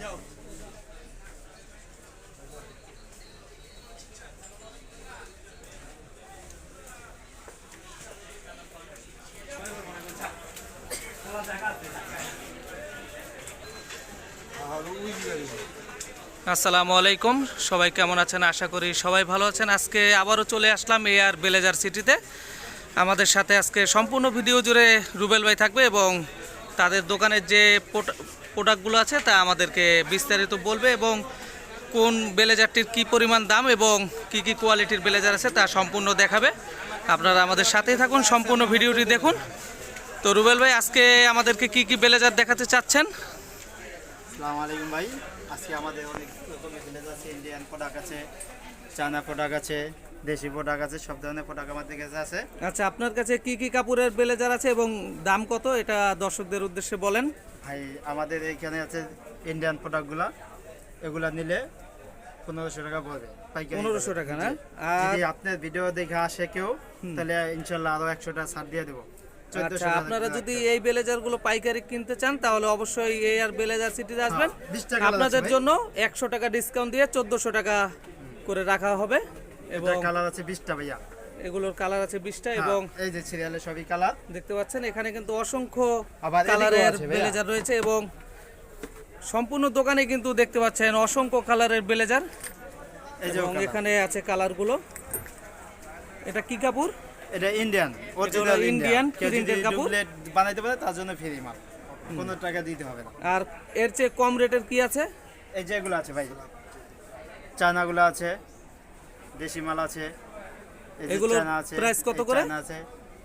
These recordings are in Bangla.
হ্যাঁ আর আসসালামু আলাইকুম, সবাই কেমন আছেন? আশা করি সবাই ভালো আছেন। আজকে আবারও চলে আসলাম এয়ার বেলেজার সিটিতে আমাদের সাথে আজকে সম্পূর্ণ ভিডিও জুড়ে রুবেল ভাই থাকবে এবং তাদের দোকানের যে প্রোডাক্টগুলো আছে তা আমাদেরকে বিস্তারিত বলবে এবং কোন বেলেজারটির কি পরিমাণ দাম এবং কি কি কোয়ালিটির বেলেজার আছে তা সম্পূর্ণ দেখাবে। আপনারা আমাদের সাথেই থাকুন, সম্পূর্ণ ভিডিওটি দেখুন। তো রুবেল ভাই, আজকে আমাদেরকে কি কি বেলেজার দেখাতে চাচ্ছেন? আসসালামু আলাইকুম ভাই। আজকে আমাদের অনেক রকমের আছে ইন্ডিয়ান প্রোডাক্ট আছে চায়না প্রোডাক্ট আছে দেশি প্রোডাক্ট আছে সব ধরনের প্রোডাক্ট আমাদের কাছে আছে। আচ্ছা আপনার কাছে কি কি কাপড়ের ব্লেজার আছে এবং দাম কত? এটা দর্শকদের উদ্দেশ্যে বলেন। ভাই আমাদের এইখানে আছে ইন্ডিয়ান প্রোডাক্টগুলা এগুলা নিলে পনেরোশো টাকা পড়বে পনেরোশো টাকা না? আর যদি আপনার ভিডিও দেখে আসে কেউ তাহলে ইনশাল্লাহ আরও একশো টাকা ছাড় দিয়ে দেবো। আচ্ছা আপনারা যদি এই ব্লেজারগুলো পাইকারি কিনতে চান তাহলে অবশ্যই এই আর ব্লেজার সিটিতে আসবেন। হ্যাঁ, 20 টাকা আপনাদের জন্য একশো টাকা ডিসকাউন্ট দিয়ে চোদ্দশো টাকা করে রাখা হবে। এবং কালার আছে বিশটা ভাইয়া। এগুলোর কালার আছে বিশটা হ্যাঁ, এবং এই যে সিরিয়ালে সবই কালার দেখতে পাচ্ছেন এখানে কিন্তু অসংখ্য কালারের ব্লেজার রয়েছে এবং সম্পূর্ণ দোকানে কিন্তু দেখতে পাচ্ছেন অসংখ্য কালারের ব্লেজার এবং এখানে আছে কালারগুলো এটা কি কাপড়? এটা ইন্ডিয়ান অরিজিনাল ইন্ডিয়ান কেউ কাপড়। বানাইতে পারে তার জন্য ফ্রি মাল। কোনো টাকা দিতে হবে না। আর এর চেয়ে কম রেটের কি আছে? এই যে এগুলো আছে ভাই। চায়নাগুলো আছে। দেশি মাল আছে এগুলো price কত করে? আছে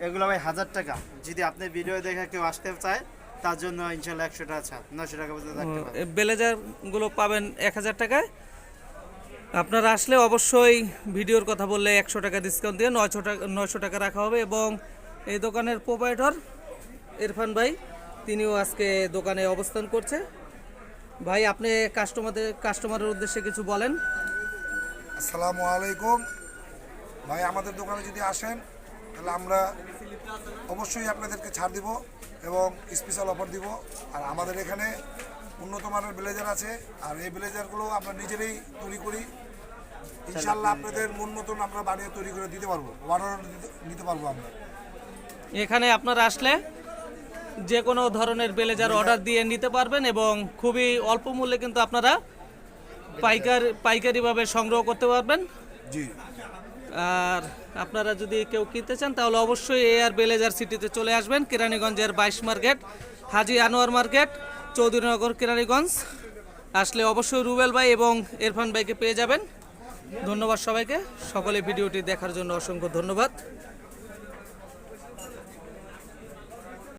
এগুলো ভাই হাজার টাকা। যদি আপনি ভিডিও দেখে কেউ আসতে চায় তার জন্য ইনশাল্লাহ একশো টাকা ছাড় নশো টাকা পর্যন্ত রাখতে পারবে। ব্লেজারগুলো পাবেন এক হাজার টাকায়। আপনারা আসলে অবশ্যই ভিডিওর কথা বললে একশো টাকা ডিসকাউন্ট দিয়ে নয়শো টাকা নয়শো টাকা রাখা হবে এবং এই দোকানের প্রোপাইটর ইরফান ভাই তিনিও আজকে দোকানে অবস্থান করছে। ভাই আপনি কাস্টমারদের কাস্টমারের উদ্দেশ্যে কিছু বলেন। আসসালামু আলাইকুম। ভাই আমাদের দোকানে যদি আসেন তাহলে আমরা অবশ্যই আপনাদেরকে ছাড় দিব এবং স্পেশাল অফার দিব। আর আমাদের এখানে উন্নত মানের ব্লেজার আছে আর এই ব্লেজারগুলো আমরা নিজেরাই তৈরি করি। ইনশাল্লাহ আপনাদের মন মতন আমরা বানিয়ে তৈরি করে দিতে পারব অর্ডার নিতে পারব আমরা। এখানে আপনারা আসলে যে কোনো ধরনের ব্লেজার অর্ডার দিয়ে নিতে পারবেন এবং খুবই অল্প মূল্যে কিন্তু আপনারা পাইকার পাইকারিভাবে সংগ্রহ করতে পারবেন? জি। আর আপনারা যদি কেউ কিনতে চান তাহলে অবশ্যই এ আর বেলেজার সিটিতে চলে আসবেন কেরানীগঞ্জের বাইশ মার্কেট হাজি আনোয়ার মার্কেট চৌধুরীনগর কেরানীগঞ্জ। আসলে অবশ্যই রুবেল ভাই এবং ইরফান ভাইকে পেয়ে যাবেন। ধন্যবাদ সবাইকে। সকলে ভিডিওটি দেখার জন্য অসংখ্য ধন্যবাদ।